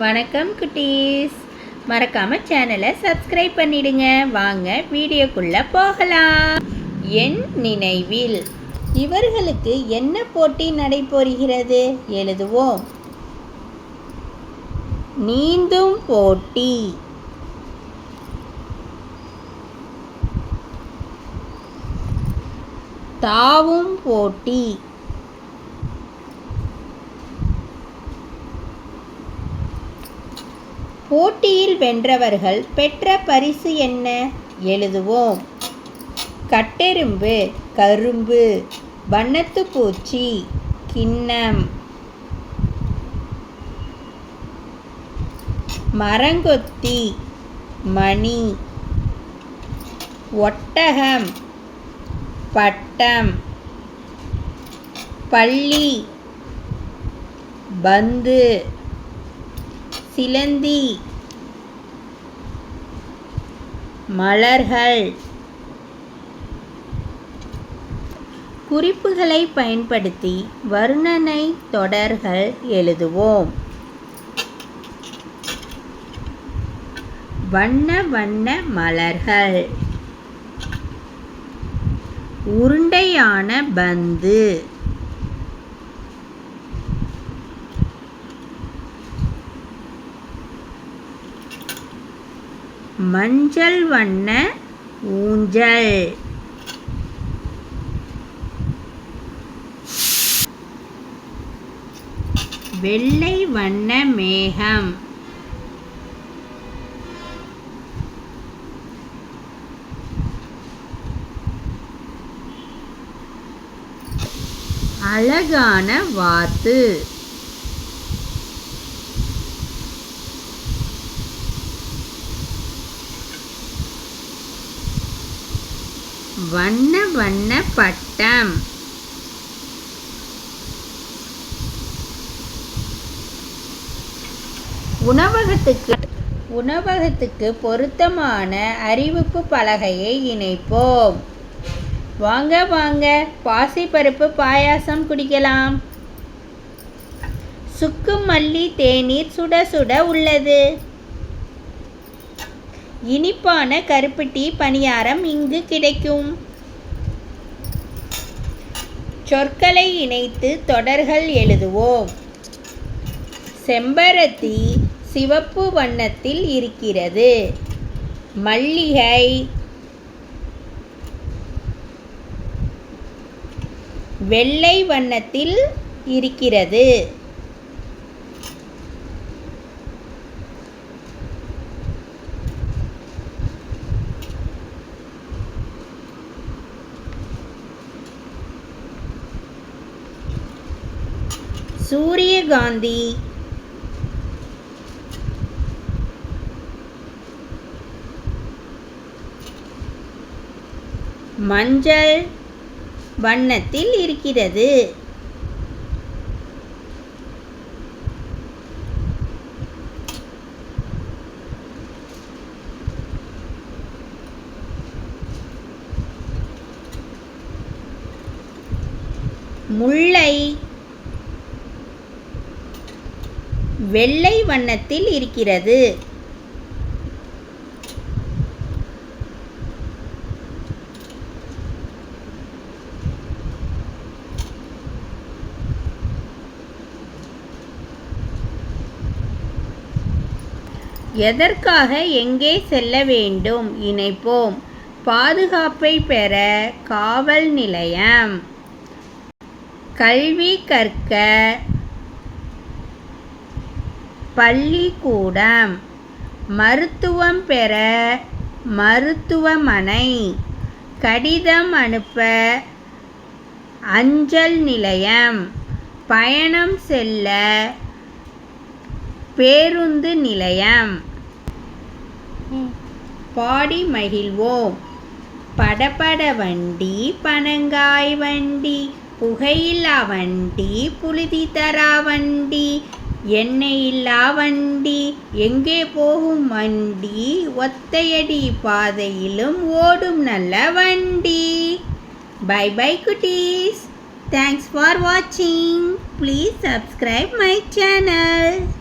வணக்கம் குட்டீஸ். மறக்காம சேனலை சப்ஸ்கிரைப் பண்ணிடுங்க. வாங்க வீடியோக்குள்ள போகலாம். என் நினைவில் இவர்களுக்கு என்ன போட்டி நடைபெறுகிறது? எழுதுவோம். நீந்தும் போட்டி. தாவும் போட்டி. போட்டியில் வென்றவர்கள் பெற்ற பரிசு என்ன? எழுதுவோம். கட்டெரும்பு கரும்பு வண்ணத்து பூச்சி கிண்ணம். மரங்கொத்தி மணி. ஒட்டகம் பட்டம். பள்ளி பந்து. சிலந்தி. மலர்கள். குறிப்புகளை பயன்படுத்தி வர்ணனை தொடர்கள் எழுதுவோம். வண்ண வண்ண மலர்கள். உருண்டையான பந்து. மஞ்சள் வண்ண ஊஞ்சல். வெள்ளை வண்ண மேகம். அழகான வாத்து. வண்ண வண்ண பட்டம். உணவகத்துக்கு உணவகத்துக்கு பொருத்தமான அறிவிப்பு பலகையை இணைப்போம். வாங்க வாங்க பாசிப்பருப்பு பாயாசம் குடிக்கலாம். சுக்கு மல்லி தேநீர் சுட சுட உள்ளது. இனிப்பான கருப்பு டீ பணியாரம் இங்கு கிடைக்கும். சொற்களை இணைத்து தொடர்கள் எழுதுவோம். செம்பருத்தி சிவப்பு வண்ணத்தில் இருக்கிறது. மல்லிகை வெள்ளை வண்ணத்தில் இருக்கிறது. சூரியகாந்தி. மஞ்சள் வண்ணத்தில் இருக்கிறது. முல்லை வெள்ளை வண்ணத்தில் இருக்கிறது. எதற்காக எங்கே செல்ல வேண்டும்? இணைப்போம். பாதுகாப்பை பெற காவல் நிலையம். கல்வி கற்க பள்ளிக்கூடம். மருத்துவம் பெற மருத்துவமனை. கடிதம் அனுப்ப அஞ்சல் நிலையம். பயணம் செல்ல பேருந்து நிலையம். பாடி மகிழ்வோம். படபட வண்டி பனங்காய் வண்டி புகையில்லா வண்டி புழுதி தரா வண்டி எண்ணெயில்லா வண்டி எங்கே போகும் வண்டி? ஒத்தையடி பாதையிலும் ஓடும் நல்ல வண்டி. பை பை குட்டீஸ் தேங்க்ஸ் ஃபார் வாட்சிங் ப்ளீஸ் சப்ஸ்கிரைப் மை சேனல்